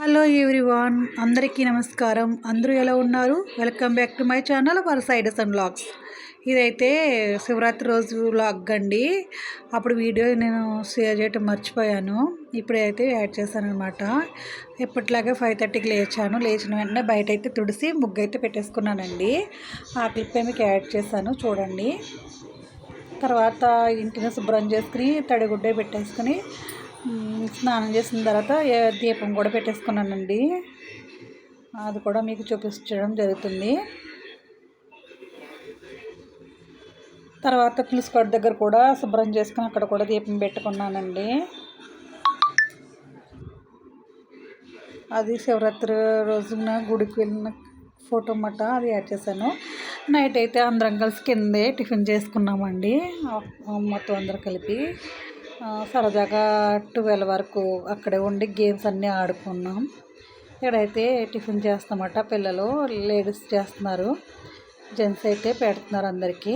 Hello everyone అందరికీ నమస్కారం. అందరూ ఎలా ఉన్నారు? Welcome back to my channel for sides and blogs ఇదైతే శివరాత్రి రోజు బ్లాగ్ అండి. అప్పుడు వీడియో నేను షేర్ చేయటం మర్చిపోయాను. ఇప్పుడైతే యాడ్ చేశాను అనమాట ఎప్పటిలాగే ఫైవ్ థర్టీకి లేచాను. లేచిన వెంటనే బయట అయితే తుడిసి ముగ్గు అయితే పెట్టేసుకున్నానండి. ఆ క్లిప్ మీకు యాడ్ చేశాను. చూడండి. తర్వాత ఇంటిని శుభ్రం చేసుకుని తడిగుడ్డే పెట్టేసుకుని స్నానం చేసిన తర్వాత దీపం కూడా పెట్టేసుకున్నానండి. అది కూడా మీకు చూపించడం జరుగుతుంది. తర్వాత పులుసుకొడ్డ దగ్గర కూడా శుభ్రం చేసుకుని అక్కడ కూడా దీపం పెట్టుకున్నానండి. అది శివరాత్రి రోజున గుడికి వెళ్ళిన ఫోటో మట అది యాడ్ చేశాను. నైట్ అయితే అందరం కలిసి కిందే టిఫిన్ చేసుకున్నామండి. మొత్తం అందరం కలిపి సరదాగా ట్వెల్వ్ వరకు అక్కడే ఉండి గేమ్స్ అన్నీ ఆడుకున్నాం. ఇక్కడైతే టిఫిన్ చేస్తామట పిల్లలు లేడీస్ చేస్తున్నారు. జెంట్స్ అయితే పెడుతున్నారు అందరికీ.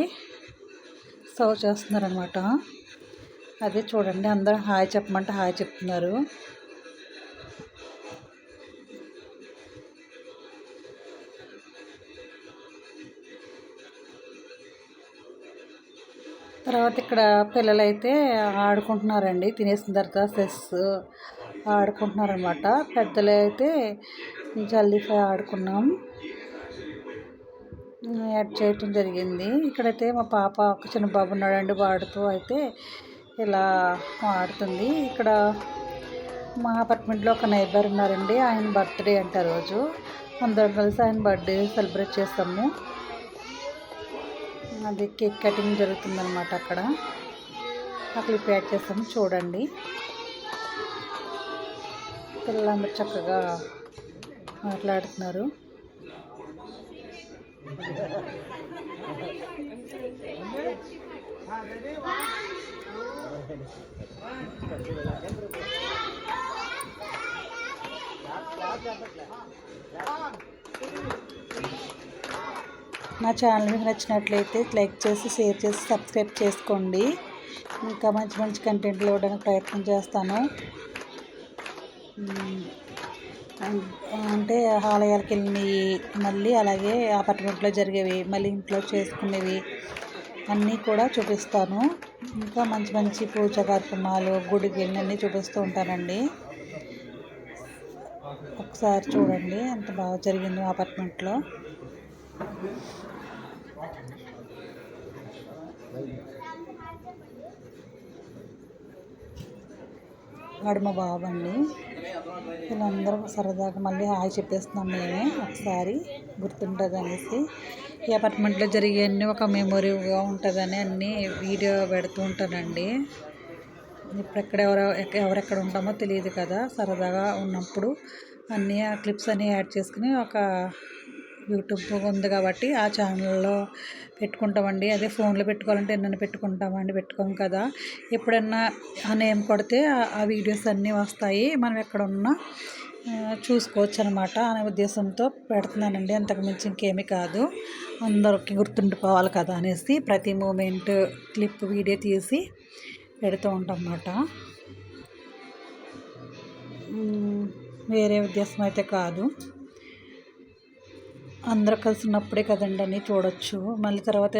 సర్వ్ చేస్తున్నారు అనమాట అదే చూడండి అందరూ హాయ్ చెప్పమంటే హాయ్ చెప్తున్నారు. తర్వాత ఇక్కడ పిల్లలైతే ఆడుకుంటున్నారండి. తినేసిన తర్వాత సెస్ ఆడుకుంటున్నారనమాట పెద్దలు అయితే జల్లిఫై ఆడుకున్నాం. యాడ్ చేయటం జరిగింది. ఇక్కడైతే మా పాప ఒక చిన్న బాబు ఉన్నాడండి. వాడుతూ అయితే ఇలా ఆడుతుంది. ఇక్కడ మా అపార్ట్మెంట్లో ఒక నైబర్ ఉన్నారండి. ఆయన బర్త్డే అంట రోజు. అందరం కలిసి ఆయన బర్త్డే సెలబ్రేట్ చేస్తాము. అది కేక్ కటింగ్ జరుగుతుందన్నమాట అక్కడ. ఆ క్లిప్ యాడ్ చేస్తాము చూడండి. పిల్లలందరూ చక్కగా మాట్లాడుతున్నారు. నా ఛానల్ మీకు నచ్చినట్లయితే లైక్ చేసి షేర్ చేసి సబ్స్క్రైబ్ చేసుకోండి. ఇంకా మంచి మంచి కంటెంట్లు ఇవ్వడానికి ప్రయత్నం చేస్తాను. అంటే ఆలయాలకు వెళ్ళినవి మళ్ళీ అలాగే అపార్ట్మెంట్లో జరిగేవి మళ్ళీ ఇంట్లో చేసుకునేవి అన్నీ కూడా చూపిస్తాను. ఇంకా మంచి మంచి పూజ కార్యక్రమాలు గుడికి వెళ్ళి అన్నీ చూపిస్తూ ఉంటానండి. ఒకసారి చూడండి ఎంత బాగా జరిగిందో అపార్ట్మెంట్లో వాడు మా బాబు అండి వీళ్ళందరూ సరదాగా మళ్ళీ హాయ్ చెప్పేస్తున్నాం మేమే ఒకసారి గుర్తుంటుంది అనేసి ఈ అపార్ట్మెంట్లో జరిగేవన్నీ ఒక మెమొరీగా ఉంటుందని అన్నీ వీడియో పెడుతూ ఉంటానండి. ఇప్పుడెక్కడ ఎవరు ఎవరెక్కడ ఉంటామో తెలియదు కదా సరదాగా ఉన్నప్పుడు అన్నీ ఆ క్లిప్స్ అన్నీ యాడ్ చేసుకుని ఒక యూట్యూబ్ ఉంది కాబట్టి ఆ ఛానల్లో పెట్టుకుంటామండి. అదే ఫోన్లో పెట్టుకోవాలంటే ఎన్నైనా పెట్టుకుంటామండి పెట్టుకోం కదా. ఎప్పుడన్నా ఆ నేమ్ కొడితే ఆ వీడియోస్ అన్నీ వస్తాయి. మనం ఎక్కడ ఉన్నా చూసుకోవచ్చు అనమాట అనే ఉద్దేశంతో పెడుతున్నానండి. అంతకు మించి ఇంకేమీ కాదు. అందరికి గుర్తుండిపోవాలి కదా అనేసి ప్రతి మూమెంట్ క్లిప్ వీడియో తీసి పెడుతూ ఉంటాం అన్నమాట వేరే ఉద్దేశం అయితే కాదు. అందరూ కలిసి ఉన్నప్పుడే కదండి అన్నీ చూడొచ్చు. మళ్ళీ తర్వాత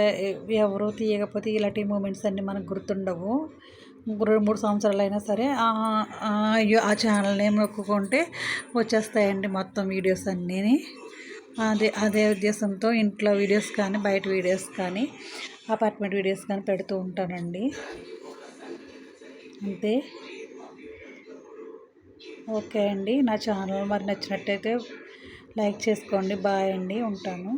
ఎవరు తీయకపోతే ఇలాంటి మూమెంట్స్ అన్నీ మనకు గుర్తుండవు. రెండు మూడు సంవత్సరాలు అయినా సరే అయ్యో ఆ ఛానల్ నేమ్ నొక్కుంటే వచ్చేస్తాయండి మొత్తం వీడియోస్ అన్నీ అదే అదే ఉద్దేశంతో ఇంట్లో వీడియోస్ కానీ బయట వీడియోస్ కానీ అపార్ట్మెంట్ వీడియోస్ కానీ పెడుతూ ఉంటానండి. అంతే. ఓకే అండి. నా ఛానల్ మరి నచ్చినట్టయితే లైక్ చేసుకోండి బాయ్ అండి ఉంటాను.